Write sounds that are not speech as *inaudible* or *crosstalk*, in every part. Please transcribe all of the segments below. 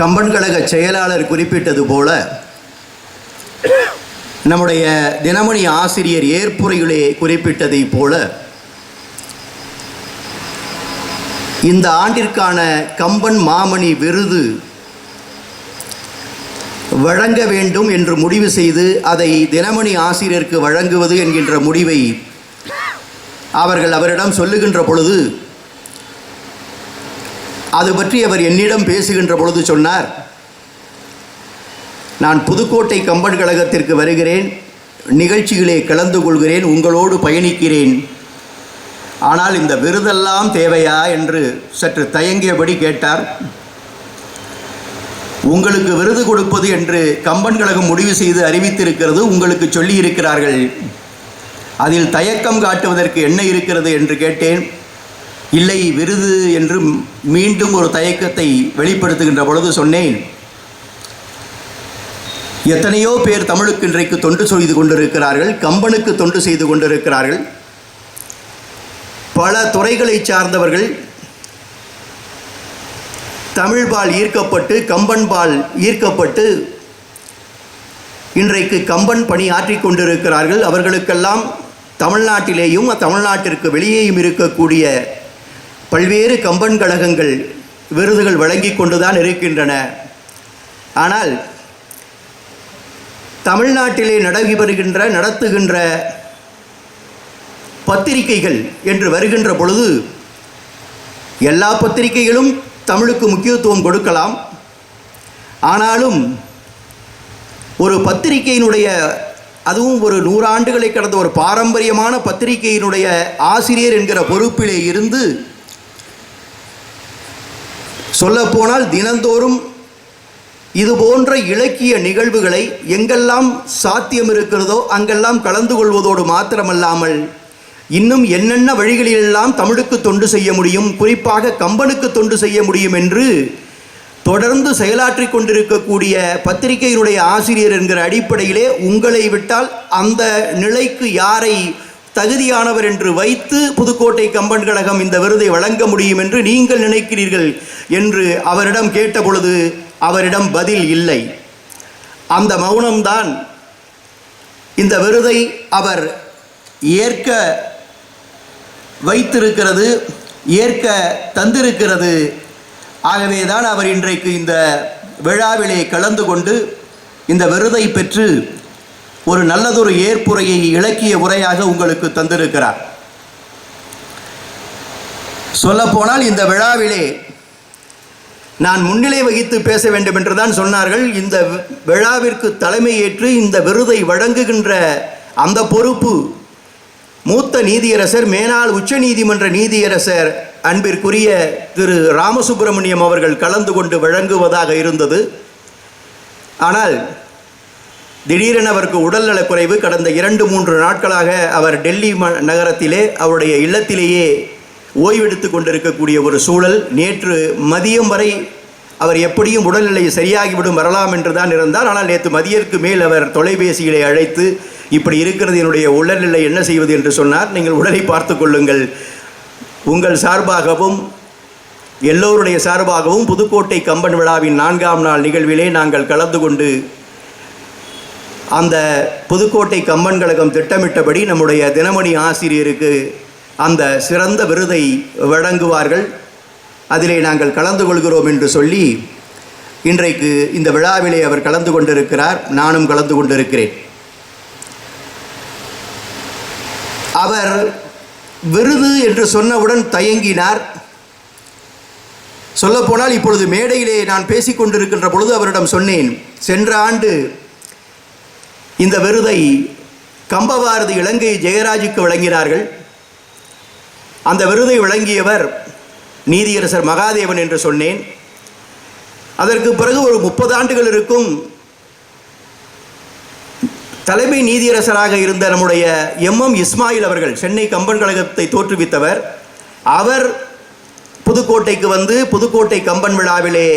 கம்பன் கழக செயலாளர் குறிப்பிட்டது போல நம்முடைய தினமணி ஆசிரியர் ஏற்புரையிலே குறிப்பிட்டதைப் போல இந்த ஆண்டிற்கான கம்பன் மாமணி விருது வழங்க வேண்டும் என்று முடிவு செய்து அதை தினமணி ஆசிரியருக்கு வழங்குவது என்கின்ற முடிவை அவர்கள் அவரிடம் சொல்லுகின்ற பொழுது அது பற்றி அவர் என்னிடம் பேசுகின்ற பொழுது சொன்னார் நான் புதுக்கோட்டை கம்பன் கழகத்திற்கு வருகிறேன் நிகழ்ச்சிகளே கலந்து கொள்கிறேன் உங்களோடு பயணிக்கிறேன். ஆனால் இந்த விருதெல்லாம் தேவையா? என்று சற்று தயங்கியபடி கேட்டார். உங்களுக்கு விருது கொடுப்பது என்று கம்பன் கழகம் முடிவு செய்து அறிவித்திருக்கிறது உங்களுக்கு சொல்லி இருக்கிறார்கள் அதில் தயக்கம் காட்டுவதற்கு என்ன இருக்கிறது? என்று கேட்டேன். இல்லை விருது என்று மீண்டும் ஒரு தயக்கத்தை வெளிப்படுத்துகின்ற பொழுது சொன்னேன். எத்தனையோ பேர் தமிழுக்கு இன்றைக்கு தொண்டு செய்து கொண்டிருக்கிறார்கள் கம்பனுக்கு தொண்டு செய்து கொண்டிருக்கிறார்கள். பல துறைகளை சார்ந்தவர்கள் தமிழ்பால் ஈர்க்கப்பட்டு கம்பன்பால் ஈர்க்கப்பட்டு இன்றைக்கு கம்பன் பணி ஆற்றிக் கொண்டிருக்கிறார்கள். அவர்களுக்கெல்லாம் தமிழ்நாட்டிலேயும் தமிழ்நாட்டிற்கு வெளியேயும் இருக்கக்கூடிய பல்வேறு கம்பன் கழகங்கள் விருதுகள் வழங்கி கொண்டுதான் இருக்கின்றன. ஆனால் தமிழ்நாட்டிலே நடைபெறுகின்ற நடத்துகின்ற பத்திரிகைகள் என்று வருகின்ற பொழுது எல்லா பத்திரிகைகளும் தமிழுக்கு முக்கியத்துவம் கொடுக்கலாம். ஆனாலும் ஒரு பத்திரிகையினுடைய அதுவும் ஒரு நூறாண்டுகளை கடந்த ஒரு பாரம்பரியமான பத்திரிகையினுடைய ஆசிரியர் என்கிற பொறுப்பிலே இருந்து சொல்லப்போனால் தினந்தோறும் இது போன்ற இலக்கிய நிகழ்வுகளை எங்கெல்லாம் சாத்தியம் இருக்கிறதோ அங்கெல்லாம் கலந்து கொள்வதோடு மாத்திரமல்லாமல் இன்னும் என்னென்ன வழிகளிலெல்லாம் தமிழுக்கு தொண்டு செய்ய முடியும் குறிப்பாக கம்பனுக்கு தொண்டு செய்ய முடியும் என்று தொடர்ந்து செயலாற்றி கொண்டிருக்கக்கூடிய பத்திரிகையினுடைய ஆசிரியர் என்கிற அடிப்படையிலே உங்களை விட்டால் அந்த நிலைக்கு யாரை தகுதியானவர் என்று வைத்து புதுக்கோட்டை கம்பன் கழகம் இந்த விருதை வழங்க முடியும் என்று நீங்கள் நினைக்கிறீர்கள் என்று அவரிடம் கேட்டபொழுது அவரிடம் பதில் இல்லை. அந்த மௌனம்தான் இந்த விருதை அவர் ஏற்க வைத்திருக்கிறது ஏற்க தந்திருக்கிறது. ஆகவே தான் அவர் இன்றைக்கு இந்த விழாவிலே கலந்து கொண்டு இந்த விருதை பெற்று ஒரு நல்லதொரு ஏற்புரையை இலக்கிய உரையாக உங்களுக்கு தந்திருக்கிறார். சொல்லப்போனால் இந்த விழாவிலே நான் முன்னிலை வகித்து பேச வேண்டும் என்று தான் சொன்னார்கள். இந்த விழாவிற்கு தலைமை ஏற்று இந்த விருதை வழங்குகின்ற அந்த பொறுப்பு மூத்த நீதியரசர் மேனாள் உச்சநீதிமன்ற நீதியரசர் அன்பிற்குரிய திரு ராமசுப்பிரமணியம் அவர்கள் கலந்து கொண்டு வழங்குவதாக இருந்தது. ஆனால் திடீரென அவருக்கு உடல்நலக் குறைவு. கடந்த இரண்டு மூன்று நாட்களாக அவர் டெல்லி ம நகரத்திலே அவருடைய இல்லத்திலேயே ஓய்வெடுத்து கொண்டிருக்கக்கூடிய ஒரு சூழல். நேற்று மதியம் வரை அவர் எப்படியும் உடல்நிலை சரியாகிவிடும் வரலாம் என்று தான் இருந்தார். ஆனால் நேற்று மதியருக்கு மேல் அவர் தொலைபேசியிலே அழைத்து இப்படி இருக்கிறது என்னுடைய உடல்நிலை என்ன செய்வது? என்று சொன்னார். நீங்கள் உடலை பார்த்து கொள்ளுங்கள். உங்கள் சார்பாகவும் எல்லோருடைய சார்பாகவும் புதுக்கோட்டை கம்பன் விழாவின் நான்காம் நாள் நிகழ்விலே நாங்கள் கலந்து கொண்டு அந்த புதுக்கோட்டை கம்பன் கழகம் திட்டமிட்டபடி நம்முடைய தினமணி ஆசிரியருக்கு அந்த சிறந்த விருதை வழங்குவார்கள். அதிலே நாங்கள் கலந்து கொள்கிறோம் என்று சொல்லி இன்றைக்கு இந்த விழாவிலே அவர் கலந்து கொண்டிருக்கிறார். நானும் கலந்து கொண்டிருக்கிறேன். அவர் விருது என்று சொன்னவுடன் தயங்கினார். சொல்லப்போனால் இப்பொழுது மேடையிலே நான் பேசிக்கொண்டிருக்கின்ற பொழுது அவரிடம் சொன்னேன் சென்ற ஆண்டு இந்த விருதை கம்பபாரதி இலங்கை ஜெயராஜுக்கு வழங்கினார்கள். அந்த விருதை வழங்கியவர் நீதியரசர் மகாதேவன் என்று சொன்னேன். அதற்கு பிறகு ஒரு முப்பது ஆண்டுகள் இருக்கும் தலைமை நீதியரசராக இருந்த நம்முடைய எம் எம் இஸ்மாயில் அவர்கள் சென்னை கம்பன் கழகத்தை தோற்றுவித்தவர். அவர் புதுக்கோட்டைக்கு வந்து புதுக்கோட்டை கம்பன் விழாவிலே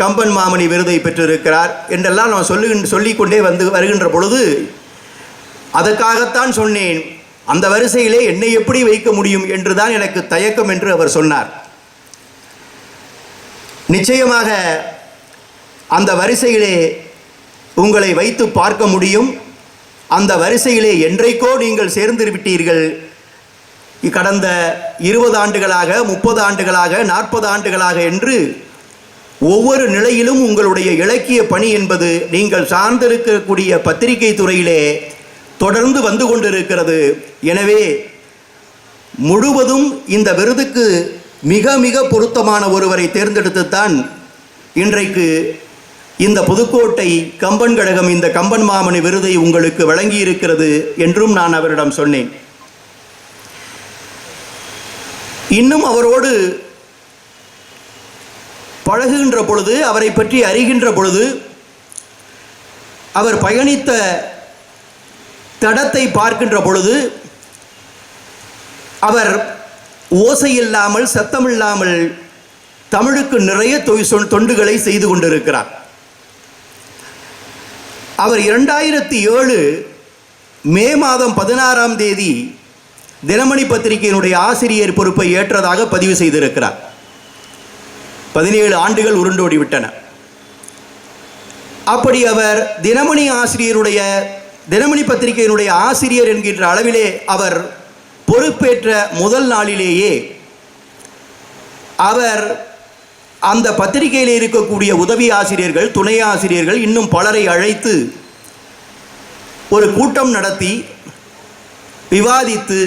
கம்பன் மாமணி விருதை பெற்றிருக்கிறார் என்றெல்லாம் நான் சொல்லு சொல்லிக்கொண்டே வந்து வருகின்ற பொழுது அதற்காகத்தான் சொன்னேன் அந்த வரிசையிலே என்னை எப்படி வைக்க முடியும் என்றுதான் எனக்கு தயக்கம் என்று அவர் சொன்னார். நிச்சயமாக அந்த வரிசையிலே உங்களை வைத்து பார்க்க முடியும். அந்த வரிசையிலே என்றைக்கோ நீங்கள் சேர்ந்துவிட்டீர்கள். கடந்த இருபது ஆண்டுகளாக முப்பது ஆண்டுகளாக நாற்பது ஆண்டுகளாக என்று ஒவ்வொரு நிலையிலும் உங்களுடைய இலக்கிய பணி என்பது நீங்கள் சார்ந்திருக்கக்கூடிய பத்திரிகை துறையிலே தொடர்ந்து வந்து கொண்டிருக்கிறது. எனவே முழுவதும் இந்த விருதுக்கு மிக மிக பொருத்தமான ஒருவரை தேர்ந்தெடுத்துத்தான் இன்றைக்கு இந்த புதுக்கோட்டை கம்பன் கழகம் இந்த கம்பன் மாமணி விருதை உங்களுக்கு வழங்கியிருக்கிறது என்றும் நான் அவரிடம் சொன்னேன். இன்னும் அவரோடு பழகுகின்ற பொழுது அவரை பற்றி அறிகின்ற பொழுது அவர் பயணித்த தடத்தை பார்க்கின்ற பொழுது அவர் ஓசை இல்லாமல் சத்தமில்லாமல் தமிழுக்கு நிறைய தொண்டுகளை செய்து கொண்டிருக்கிறார். அவர் இரண்டாயிரத்தி ஏழு மே மாதம் பதினாறாம் தேதி தினமணி பத்திரிகையினுடைய ஆசிரியர் பொறுப்பை ஏற்றதாக பதிவு செய்திருக்கிறார். பதினேழு ஆண்டுகள் உருண்டோடிவிட்டன அப்படி அவர் தினமணி ஆசிரியருடைய தினமணி பத்திரிகையினுடைய ஆசிரியர் என்கின்ற அளவிலே அவர் பொறுப்பேற்ற முதல் நாளிலேயே அவர் அந்த பத்திரிகையில் இருக்கக்கூடிய உதவி ஆசிரியர்கள் துணை ஆசிரியர்கள் இன்னும் பலரை அழைத்து ஒரு கூட்டம் நடத்தி விவாதித்து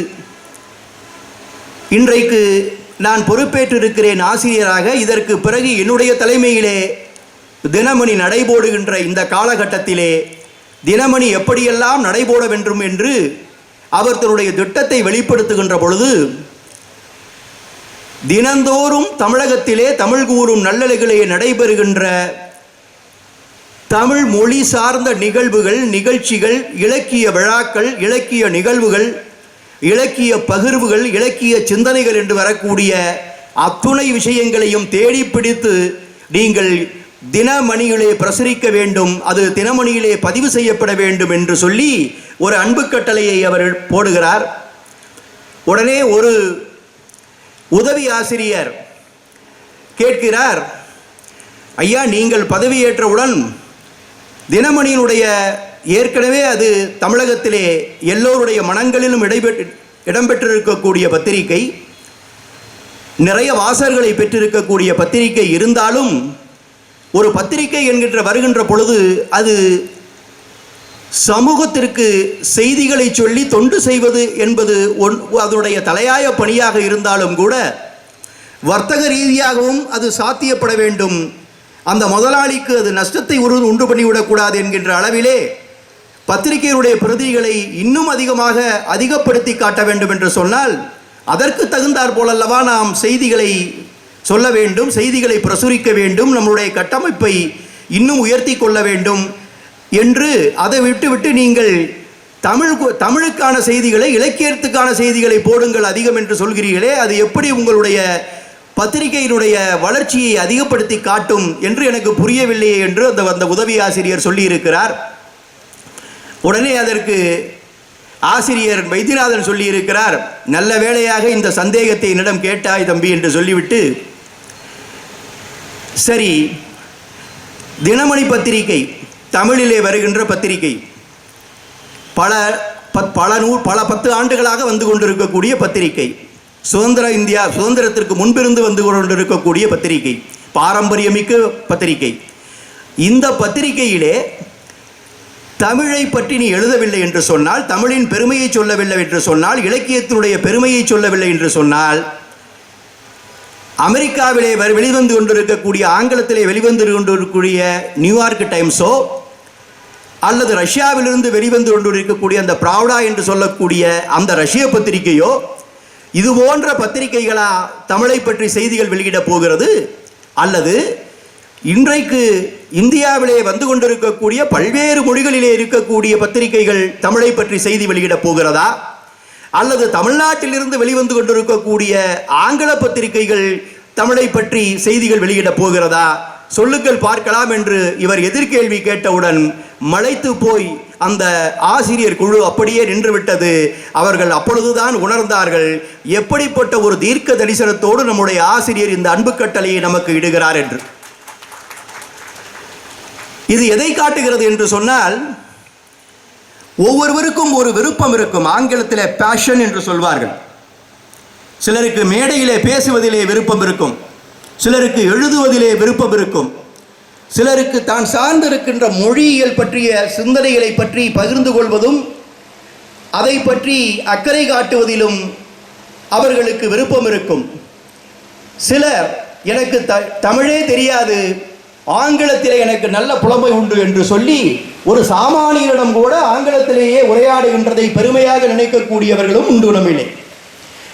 இன்றைக்கு நான் பொறுப்பேற்றிருக்கிறேன் ஆசிரியராக. இதற்கு பிறகு என்னுடைய தலைமையிலே தினமணி நடைபோடுகின்ற இந்த காலகட்டத்திலே தினமணி எப்படியெல்லாம் நடைபோட வேண்டும் என்று அவர் தன்னுடைய திட்டத்தை வெளிப்படுத்துகின்ற பொழுது தினந்தோறும் தமிழகத்திலே தமிழ் கூறும் நல்லலைகளே நடைபெறுகின்ற தமிழ் மொழி சார்ந்த நிகழ்வுகள் நிகழ்ச்சிகள் இலக்கிய விழாக்கள் இலக்கிய நிகழ்வுகள் இலக்கிய பகிர்வுகள் இலக்கிய சிந்தனைகள் என்று வரக்கூடிய அத்துணை விஷயங்களையும் தேடி பிடித்து நீங்கள் தினமணியிலே பிரசுரிக்க வேண்டும் அது தினமணியிலே பதிவு செய்யப்பட வேண்டும் என்று சொல்லி ஒரு அன்பு கட்டளையை அவர் போடுகிறார். உடனே ஒரு உதவி ஆசிரியர் கேட்கிறார் ஐயா நீங்கள் பதவியேற்றவுடன் தினமணியினுடைய ஏற்கனவே அது தமிழகத்திலே எல்லோருடைய மனங்களிலும் இடைபெற்று இடம்பெற்றிருக்கக்கூடிய பத்திரிகை நிறைய வாசகர்களை பெற்றிருக்கக்கூடிய பத்திரிகை இருந்தாலும் ஒரு பத்திரிகை என்கின்ற வருகின்ற பொழுது அது சமூகத்திற்கு செய்திகளை சொல்லி தொண்டு செய்வது என்பது ஒன் அதனுடைய தலையாய பணியாக இருந்தாலும் கூட வர்த்தக ரீதியாகவும் அது சாத்தியப்பட வேண்டும். அந்த முதலாளிக்கு அது நஷ்டத்தை உரு உண்டு பண்ணிவிடக்கூடாது என்கின்ற அளவிலே பத்திரிகையினுடைய பிரதிகளை இன்னும் அதிகமாக அதிகப்படுத்தி காட்ட வேண்டும் என்று சொன்னால் அதற்கு தகுந்தாற் போலல்லவா நாம் செய்திகளை சொல்ல வேண்டும் செய்திகளை பிரசுரிக்க வேண்டும் நம்முடைய கட்டமைப்பை இன்னும் உயர்த்தி கொள்ள வேண்டும் என்று அதை விட்டுவிட்டு நீங்கள் தமிழ் தமிழுக்கான செய்திகளை இலக்கியத்துக்கான செய்திகளை போடுங்கள் அதிகம் என்று சொல்கிறீர்களே அது எப்படி உங்களுடைய பத்திரிகையினுடைய வளர்ச்சியை அதிகப்படுத்தி காட்டும் என்று எனக்கு புரியவில்லையே என்று அந்த அந்த உதவி ஆசிரியர் சொல்லியிருக்கிறார். உடனே அதற்கு ஆசிரியர் வைத்தியநாதன் சொல்லியிருக்கிறார் நல்ல வேளையாக இந்த சந்தேகத்தை என்னிடம் கேட்டாய் தம்பி என்று சொல்லிவிட்டு சரி தினமணி பத்திரிகை தமிழிலே வருகின்ற பத்திரிகை பல பத் பல நூ பல பத்து ஆண்டுகளாக வந்து கொண்டிருக்கக்கூடிய பத்திரிகை சுதந்திர இந்தியா சுதந்திரத்திற்கு முன்பிருந்து வந்து கொண்டிருக்கக்கூடிய பத்திரிகை பாரம்பரியமிக்க பத்திரிகை இந்த பத்திரிகையிலே தமிழை பற்றி நீ எழுதவில்லை என்று சொன்னால் தமிழின் பெருமையை சொல்லவில்லை என்று சொன்னால் இலக்கியத்தினுடைய பெருமையை சொல்லவில்லை என்று சொன்னால் அமெரிக்காவிலே வெளிவந்து கொண்டிருக்கக்கூடிய ஆங்கிலத்திலே வெளிவந்து கொண்டிருக்கக்கூடிய நியூயார்க் டைம்ஸோ அல்லது ரஷ்யாவிலிருந்து வெளிவந்து கொண்டிருக்கக்கூடிய அந்த ப்ராவ்டா என்று சொல்லக்கூடிய அந்த ரஷ்ய பத்திரிகையோ இது போன்ற பத்திரிகைகளா தமிழை பற்றி செய்திகள் வெளியிடப் போகிறது? அல்லது இன்றைக்கு இந்தியாவிலே வந்து கொண்டிருக்கக்கூடிய பல்வேறு மொழிகளிலே இருக்கக்கூடிய பத்திரிகைகள் தமிழை பற்றி செய்தி வெளியிடப் போகிறதா? அல்லது தமிழ்நாட்டிலிருந்து வெளிவந்து கொண்டிருக்கக்கூடிய ஆங்கில பத்திரிகைகள் தமிழை பற்றி செய்திகள் வெளியிடப் போகிறதா? சொல்லுங்கள் பார்க்கலாம் என்று இவர் எதிர்கேள்வி கேட்டவுடன் மலைத்து போய் அந்த ஆசிரியர் குழு அப்படியே நின்றுவிட்டது. அவர்கள் அப்பொழுதுதான் உணர்ந்தார்கள் எப்படிப்பட்ட ஒரு தீர்க்க தரிசனத்தோடு நம்முடைய ஆசிரியர் இந்த அன்பு கட்டளையை நமக்கு இடுகிறார் என்று. இது எதை காட்டுகிறது என்று சொன்னால் ஒவ்வொருவருக்கும் ஒரு விருப்பம் இருக்கும் ஆங்கிலத்தில் பேஷன் என்று சொல்வார்கள். சிலருக்கு மேடையிலே பேசுவதிலே விருப்பம் இருக்கும் சிலருக்கு எழுதுவதிலே விருப்பம் இருக்கும். சிலருக்கு தான் சார்ந்திருக்கின்ற மொழியியல் பற்றிய சிந்தனைகளை பற்றி பகிர்ந்து கொள்வதும் அதை பற்றி அக்கறை காட்டுவதிலும் அவர்களுக்கு விருப்பம் இருக்கும். சிலர் எனக்கு த தமிழே தெரியாது ஆங்கிலத்திலே எனக்கு நல்ல புலமை உண்டு என்று சொல்லி ஒரு சாமானியரிடம் கூட ஆங்கிலத்திலேயே உரையாடுகின்றதை பெருமையாக நினைக்கக்கூடியவர்களும் உண்டு நம்மிலே.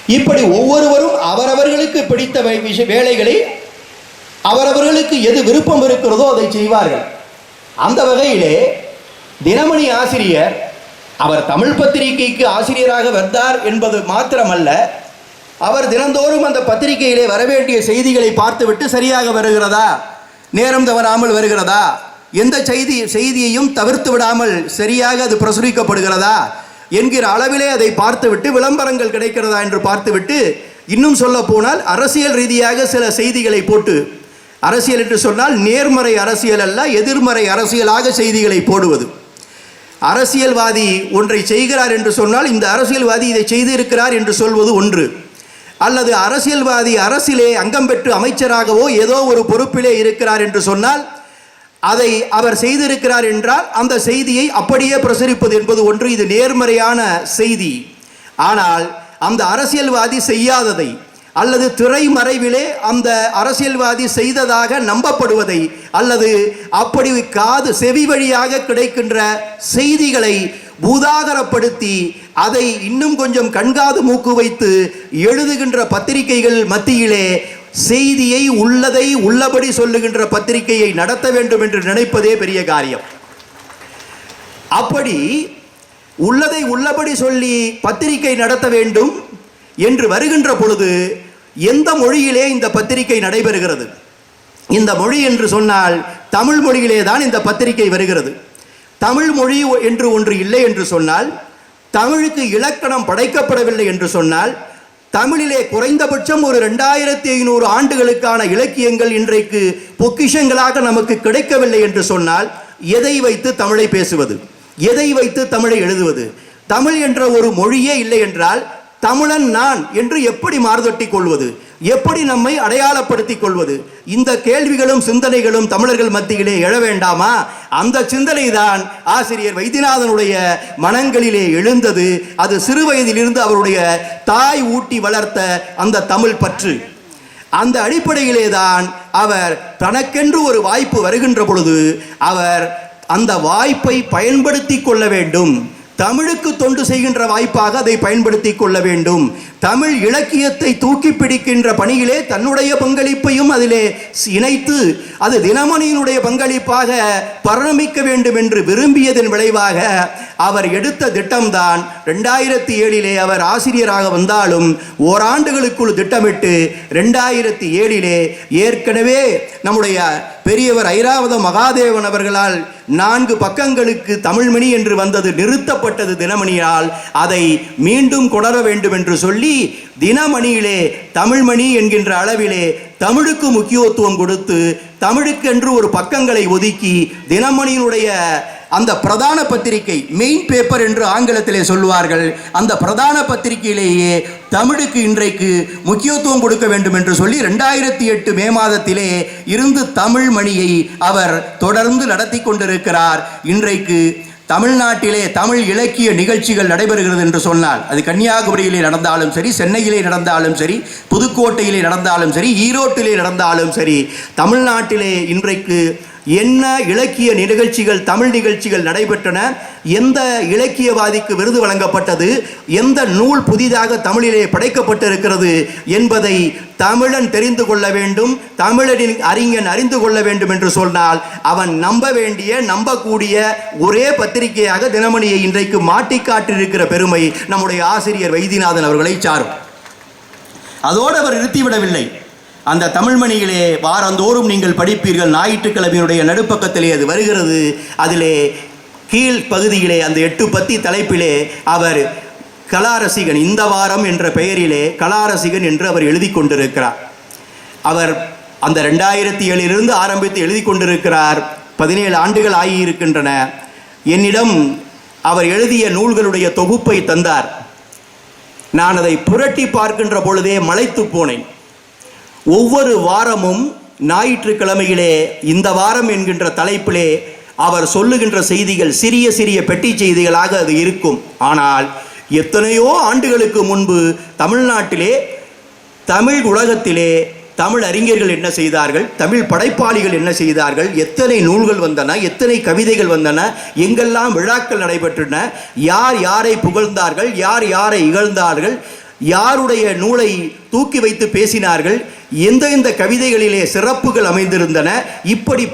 இப்படி ஒவ்வொருவரும் அவரவர்களுக்கு பிடித்த வேலைகளை அவரவர்களுக்கு எது விருப்பம் இருக்கிறதோ அதை செய்வார்கள். அந்த வகையிலே தினமணி ஆசிரியர் அவர் தமிழ் பத்திரிகைக்கு ஆசிரியராக வந்தார் என்பது மாத்திரமல்ல அவர் தினந்தோறும் அந்த பத்திரிகையிலே வரவேண்டிய செய்திகளை பார்த்துவிட்டு சரியாக வருகிறதா? நேரம் தவறாமல் வருகிறதா? எந்த செய்தி செய்தியையும் தவிர்த்து விடாமல் சரியாக அது பிரசுரிக்கப்படுகிறதா? என்கிற அளவிலே அதை பார்த்துவிட்டு விளம்பரங்கள் கிடைக்கிறதா என்று பார்த்துவிட்டு இன்னும் சொல்ல போனால் அரசியல் ரீதியாக சில செய்திகளை போட்டு அரசியல் என்று சொன்னால் நேர்மறை அரசியல் அல்ல எதிர்மறை அரசியலாக செய்திகளை போடுவது. அரசியல்வாதி ஒன்றை செய்கிறார் என்று சொன்னால் இந்த அரசியல்வாதி இதை செய்திருக்கிறார் என்று சொல்வது ஒன்று. அல்லது அரசியல்வாதி அரசிலே அங்கம் பெற்று அமைச்சராகவோ ஏதோ ஒரு பொறுப்பிலே இருக்கிறார் என்று சொன்னால் அதை அவர் செய்திருக்கிறார் என்றால் அந்த செய்தியை அப்படியே பிரசுரிப்பது என்பது ஒன்று இது நேர்மறையான செய்தி. ஆனால் அந்த அரசியல்வாதி செய்யாததை அல்லது திரைமறைவிலே அந்த அரசியல்வாதி செய்ததாக நம்பப்படுவதை அல்லது அப்படி காது செவி வழியாக கிடைக்கின்ற செய்திகளை பூதாகரப்படுத்தி அதை இன்னும் கொஞ்சம் கண்காது மூக்கு வைத்து எழுதுகின்ற பத்திரிகைகள் மத்தியிலே செய்தியை உள்ளதை உள்ளபடி சொல்லுகின்ற பத்திரிகையை நடத்த வேண்டும் என்று நினைப்பதே பெரிய காரியம். அப்படி உள்ளதை உள்ளபடி சொல்லி பத்திரிகை நடத்த வேண்டும் என்று வருகின்ற பொழுது எந்த மொழியிலே இந்த பத்திரிகை நடைபெறுகிறது? இந்த மொழி என்று சொன்னால் தமிழ் மொழியிலே தான் இந்த பத்திரிகை வருகிறது. தமிழ் மொழி என்று ஒன்று இல்லை என்று சொன்னால் தமிழுக்கு இலக்கணம் படைக்கப்படவில்லை என்று சொன்னால் தமிழிலே குறைந்தபட்சம் ஒரு ரெண்டாயிரத்தி ஐநூறு ஆண்டுகளுக்கான இலக்கியங்கள் இன்றைக்கு பொக்கிஷங்களாக நமக்கு கிடைக்கவில்லை என்று சொன்னால் எதை வைத்து தமிழை பேசுவது? எதை வைத்து தமிழை எழுதுவது? தமிழ் என்ற ஒரு மொழியே இல்லை என்றால் தமிழன் நான் என்று எப்படி மாறுதட்டி கொள்வது? எப்படி நம்மை அடையாளப்படுத்திக் கொள்வது? இந்த கேள்விகளும் சிந்தனைகளும் தமிழர்கள் மத்தியிலே எழ வேண்டாமா? அந்த சிந்தனை தான் ஆசிரியர் வைத்தியநாதனுடைய மனங்களிலே எழுந்தது. அது சிறு வயதிலிருந்து அவருடைய தாய் ஊட்டி வளர்த்த அந்த தமிழ் பற்று. அந்த அடிப்படையிலே தான் அவர் தனக்கென்று ஒரு வாய்ப்பு வருகின்ற பொழுது அவர் அந்த வாய்ப்பை பயன்படுத்தி கொள்ள வேண்டும். தமிழுக்கு தொண்டு செய்கின்ற வாய்ப்பாக அதை பயன்படுத்தி கொள்ள வேண்டும். தமிழ் இலக்கியத்தை தூக்கி பிடிக்கின்ற பணியிலே தன்னுடைய பங்களிப்பையும் அதிலே இணைத்து அது தினமணியினுடைய பங்களிப்பாக பரிணமிக்க வேண்டும் என்று விரும்பியதன் விளைவாக அவர் எடுத்த திட்டம்தான் ரெண்டாயிரத்தி ஏழிலே அவர் ஆசிரியராக வந்தாலும் ஓராண்டுகளுக்குள் திட்டமிட்டு ரெண்டாயிரத்தி ஏழிலே ஏற்கனவே நம்முடைய பெரியவர் ஐராவத மகாதேவன் அவர்களால் நான்கு பக்கங்களுக்கு தமிழ்மணி என்று வந்தது நிறுத்தப்பட்டது தினமணியால் அதை மீண்டும் கொடர வேண்டும் என்று சொல்லி தினமணியிலே தமிழ்மணி என்கின்ற அளவிலே தமிழுக்கு முக்கியத்துவம் கொடுத்து தமிழுக்கென்று ஒரு பக்கங்களை ஒதுக்கி தினமணியினுடைய அந்த பிரதான பத்திரிகை மெயின் பேப்பர் என்று ஆங்கிலத்திலே சொல்லுவார்கள். அந்த பிரதான பத்திரிகையிலேயே தமிழுக்கு இன்றைக்கு முக்கியத்துவம் கொடுக்க வேண்டும் என்று சொல்லி ரெண்டாயிரத்தி எட்டு மே மாதத்திலே இருந்து தமிழ் மணியை அவர் தொடர்ந்து நடத்தி கொண்டிருக்கிறார். இன்றைக்கு தமிழ்நாட்டிலே தமிழ் இலக்கிய நிகழ்ச்சிகள் நடைபெறுகிறது என்று சொன்னால் அது கன்னியாகுமரியிலே நடந்தாலும் சரி சென்னையிலே நடந்தாலும் சரி புதுக்கோட்டையிலே நடந்தாலும் சரி ஈரோட்டிலே நடந்தாலும் சரி தமிழ்நாட்டிலே இன்றைக்கு என்ன இலக்கிய நிகழ்ச்சிகள் தமிழ் நிகழ்ச்சிகள் நடைபெற்றன எந்த இலக்கியவாதிக்கு விருது வழங்கப்பட்டது எந்த நூல் புதிதாக தமிழிலே படைக்கப்பட்டிருக்கிறது என்பதை தமிழன் தெரிந்து கொள்ள வேண்டும் தமிழனின் அறிஞன் அறிந்து கொள்ள வேண்டும் என்று சொன்னால் அவன் நம்ப வேண்டிய நம்பக்கூடிய ஒரே பத்திரிகையாக தினமணியை இன்றைக்கு மாட்டிக்காட்டிருக்கிற பெருமை நம்முடைய ஆசிரியர் வைத்தியநாதன் அவர்களை சாரும். அதோடு அவர் நிறுத்திவிடவில்லை. அந்த தமிழ்மணியிலே வாரந்தோறும் நீங்கள் படிப்பீர்கள். ஞாயிற்றுக்கிழமையினுடைய நடுப்பக்கத்திலே அது வருகிறது. அதிலே கீழ் பகுதியிலே அந்த எட்டு பத்தி தலைப்பிலே அவர் கலாரசிகன் இந்த வாரம் என்ற பெயரிலே கலாரசிகன் என்று அவர் எழுதி கொண்டிருக்கிறார். அவர் அந்த ரெண்டாயிரத்தி ஏழிலிருந்து ஆரம்பித்து எழுதி கொண்டிருக்கிறார். பதினேழு ஆண்டுகள் ஆகியிருக்கின்றன. என்னிடம் அவர் எழுதிய நூல்களுடைய தொகுப்பை தந்தார். நான் அதை புரட்டி பார்க்கின்ற பொழுதே மலைத்து போனேன். ஒவ்வொரு வாரமும் ஞாயிற்றுக்கிழமையிலே இந்த வாரம் என்கின்ற தலைப்பிலே அவர் சொல்லுகின்ற செய்திகள் சிறிய சிறிய பெட்டி செய்திகளாக அது இருக்கும். ஆனால் எத்தனையோ ஆண்டுகளுக்கு முன்பு தமிழ்நாட்டிலே தமிழ் உலகத்திலே தமிழ் அறிஞர்கள் என்ன செய்தார்கள்? தமிழ் படைப்பாளிகள் என்ன செய்தார்கள்? எத்தனை நூல்கள் வந்தன? எத்தனை கவிதைகள் வந்தன? எங்கெல்லாம் விழாக்கள் நடைபெற்றன? யார் யாரை புகழ்ந்தார்கள்? யார் யாரை இகழ்ந்தார்கள்? யாருடைய நூலை தூக்கி வைத்து பேசினார்கள்? எந்தெந்த கவிதைகளிலே சிறப்புகள் அமைந்திருந்தன? இப்படி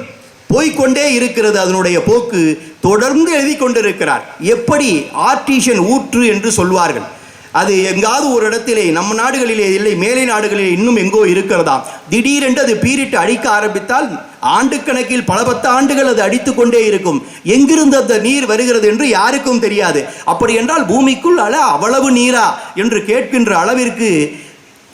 போய்க்கொண்டே இருக்கிறது அதனுடைய போக்கு தொடர்ந்து எழுதி கொண்டிருக்கிறார் எப்படி ஆர்டிஷன் ஊற்று என்று சொல்வார்கள். அது எங்காவது ஒரு இடத்திலே நம்ம நாடுகளிலே இல்லை மேலை நாடுகளிலே இன்னும் எங்கோ இருக்கிறதா? திடீரென்று அது பீரிட்டு அடிக்க ஆரம்பித்தால் ஆண்டுக்கணக்கில் பல பத்து ஆண்டுகள் அது அடித்து கொண்டே இருக்கும். எங்கிருந்து அந்த நீர் வருகிறது என்று யாருக்கும் தெரியாது. அப்படி என்றால் பூமிக்குள் அல அவ்வளவு நீரா? என்று கேட்கின்ற அளவிற்கு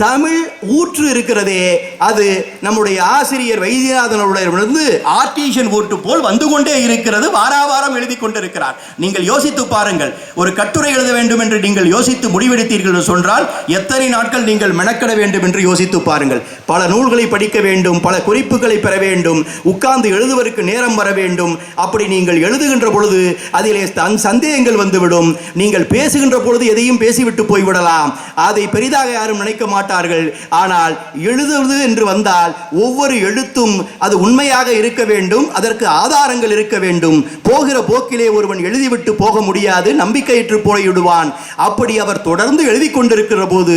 தமிழ் ஊற்று இருக்கிறதே. அது நம்முடைய ஆசிரியர் வைத்தியநாதனுடையிலிருந்து ஆர்டிஷியன் ஊற்று போல் வந்து கொண்டே இருக்கிறது. வாராவாரம் எழுதி கொண்டிருக்கிறார். நீங்கள் யோசித்து பாருங்கள். ஒரு கட்டுரை எழுத வேண்டும் என்று நீங்கள் யோசித்து முடிவெடுத்தீர்கள் என்று சொன்னால் எத்தனை நாட்கள் நீங்கள் மெனக்கட வேண்டும் என்று யோசித்து பாருங்கள். பல நூல்களை படிக்க வேண்டும் பல குறிப்புகளை பெற வேண்டும் உட்கார்ந்து எழுதுவதற்கு நேரம் வர வேண்டும். அப்படி நீங்கள் எழுதுகின்ற பொழுது அதிலே தன் சந்தேகங்கள் வந்துவிடும். நீங்கள் பேசுகின்ற பொழுது எதையும் பேசிவிட்டு போய்விடலாம். அதை பெரிதாக யாரும் நினைக்க மாட்டார்கள். ஆனால் எழுதுவது என்று வந்தால் ஒவ்வொரு எழுத்தும் அது உண்மையாக இருக்க வேண்டும் அதற்கு ஆதாரங்கள் இருக்க வேண்டும். போகிற போக்கிலே ஒருவன் எழுதிவிட்டு போக முடியாது நம்பிக்கையற்று போய்விடுவான். அப்படி அவர் தொடர்ந்து எழுதி கொண்டிருக்கிற போது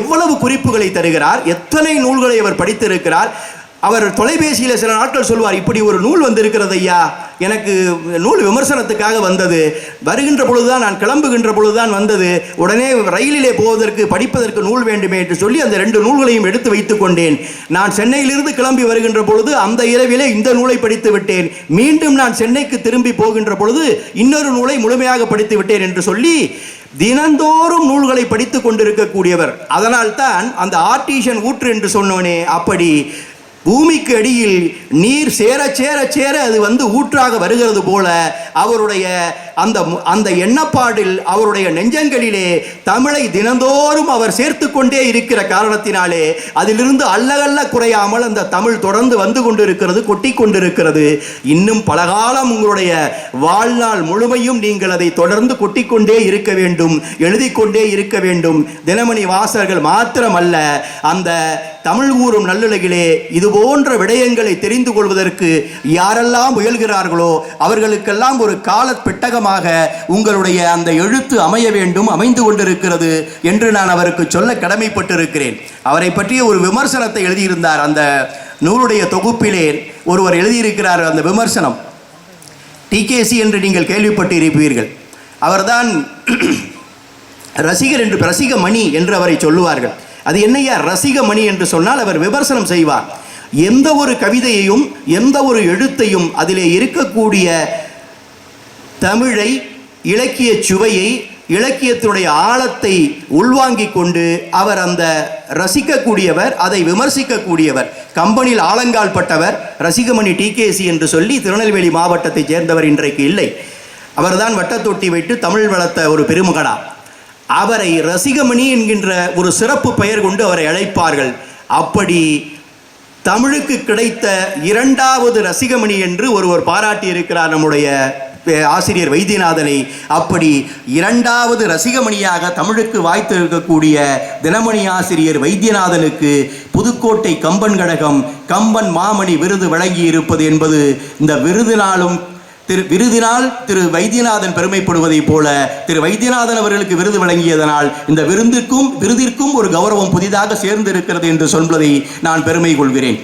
எவ்வளவு குறிப்புகளை தருகிறார் எத்தனை நூல்களை அவர் படித்திருக்கிறார் அவர் தொலைபேசியில் சில நாட்கள் சொல்வார் இப்படி ஒரு நூல் வந்திருக்கிறது ஐயா எனக்கு நூல் விமர்சனத்துக்காக வந்தது. வருகின்ற பொழுதுதான் நான் கிளம்புகின்ற பொழுதுதான் வந்தது. உடனே ரயிலிலே போவதற்கு படிப்பதற்கு நூல் வேண்டுமே என்று சொல்லி அந்த ரெண்டு நூல்களையும் எடுத்து வைத்துக் கொண்டேன். நான் சென்னையிலிருந்து கிளம்பி வருகின்ற பொழுது அந்த இரவிலே இந்த நூலை படித்து விட்டேன். மீண்டும் நான் சென்னைக்கு திரும்பி போகின்ற பொழுது இன்னொரு நூலை முழுமையாக படித்து விட்டேன் என்று சொல்லி தினந்தோறும் நூல்களை படித்து கொண்டிருக்கக்கூடியவர். அதனால்தான் அந்த ஆர்டிஷன் ஊற்று என்று சொன்னோனே அப்படி பூமிக்கு அடியில் நீர் சேர சேர சேர அது வந்து ஊற்றாக வருகிறது போல அவருடைய அந்த அந்த எண்ணப்பாடில் அவருடைய நெஞ்சங்களிலே தமிழை தினந்தோறும் அவர் சேர்த்து கொண்டே இருக்கிற காரணத்தினாலே அதிலிருந்து அல்லகல்ல குறையாமல் அந்த தமிழ் தொடர்ந்து வந்து கொண்டிருக்கிறது கொட்டி கொண்டிருக்கிறது. இன்னும் பலகாலம் உங்களுடைய வாழ்நாள் முழுமையும் நீங்கள் அதை தொடர்ந்து கொட்டிக்கொண்டே இருக்க வேண்டும் எழுதி கொண்டே இருக்க வேண்டும். தினமணி வாசகர்கள் மாத்திரமல்ல அந்த தமிழ் கூறும் நல்லுலகிலே இது போன்ற விடயங்களை தெரிந்து கொள்வதற்கு யாரெல்லாம் முயல்கிறார்களோ அவர்களுக்கெல்லாம் ஒரு கால பெட்டகமாக உங்களுடைய அந்த எழுத்து அமைய வேண்டும் அமைந்து கொண்டிருக்கிறது என்று நான் அவருக்கு சொல்ல கடமைப்பட்டிருக்கிறேன். அவரை பற்றிய ஒரு விமர்சனத்தை எழுதியிருந்தார் அந்த நூலுடைய தொகுப்பிலே ஒருவர் எழுதியிருக்கிறார் அந்த விமர்சனம். டிகேசி என்று நீங்கள் கேள்விப்பட்டு இருப்பீர்கள் அவர்தான் *clears throat* ரசிகர் என்று ரசிக மணி என்று அவரை சொல்லுவார்கள். அது என்னையா? ரசிகமணி என்று சொன்னால் அவர் விமர்சனம் செய்வார். எந்த ஒரு கவிதையையும் எந்த ஒரு எழுத்தையும் அதிலே இருக்கக்கூடிய தமிழை இலக்கிய சுவையை இலக்கியத்துடைய ஆழத்தை உள்வாங்கிக் கொண்டு அவர் அந்த ரசிக்கக்கூடியவர் அதை விமர்சிக்கக்கூடியவர் கம்பனில் ஆலங்கால் பட்டவர் ரசிகமணி டிகேசி என்று சொல்லி திருநெல்வேலி மாவட்டத்தைச் சேர்ந்தவர் இன்றைக்கு இல்லை. அவர்தான் வட்டத்தொட்டி வைத்து தமிழ் வளர்த்த ஒரு பெருமகனா. அவரை ரசிகமணி என்கின்ற ஒரு சிறப்பு பெயர் கொண்டு அவரை அழைப்பார்கள். அப்படி தமிழுக்கு கிடைத்த இரண்டாவது ரசிகமணி என்று ஒருவர் பாராட்டி இருக்கிறார் நம்முடைய ஆசிரியர் வைத்தியநாதனை. அப்படி இரண்டாவது ரசிகமணியாக தமிழுக்கு வாய்த்து இருக்கக்கூடிய தினமணி ஆசிரியர் வைத்தியநாதனுக்கு புதுக்கோட்டை கம்பன் கழகம் கம்பன் மாமணி விருது வழங்கி இருப்பது என்பது இந்த விருதினாலும் திரு விருதினால் திரு வைத்தியநாதன் பெருமைப்படுவதைப் போல திரு வைத்தியநாதன் அவர்களுக்கு விருது வழங்கியதனால் இந்த விருந்துக்கும் விருதிற்கும் ஒரு கௌரவம் புதிதாக சேர்ந்திருக்கிறது என்று சொல்வதை நான் பெருமை கொள்கிறேன்.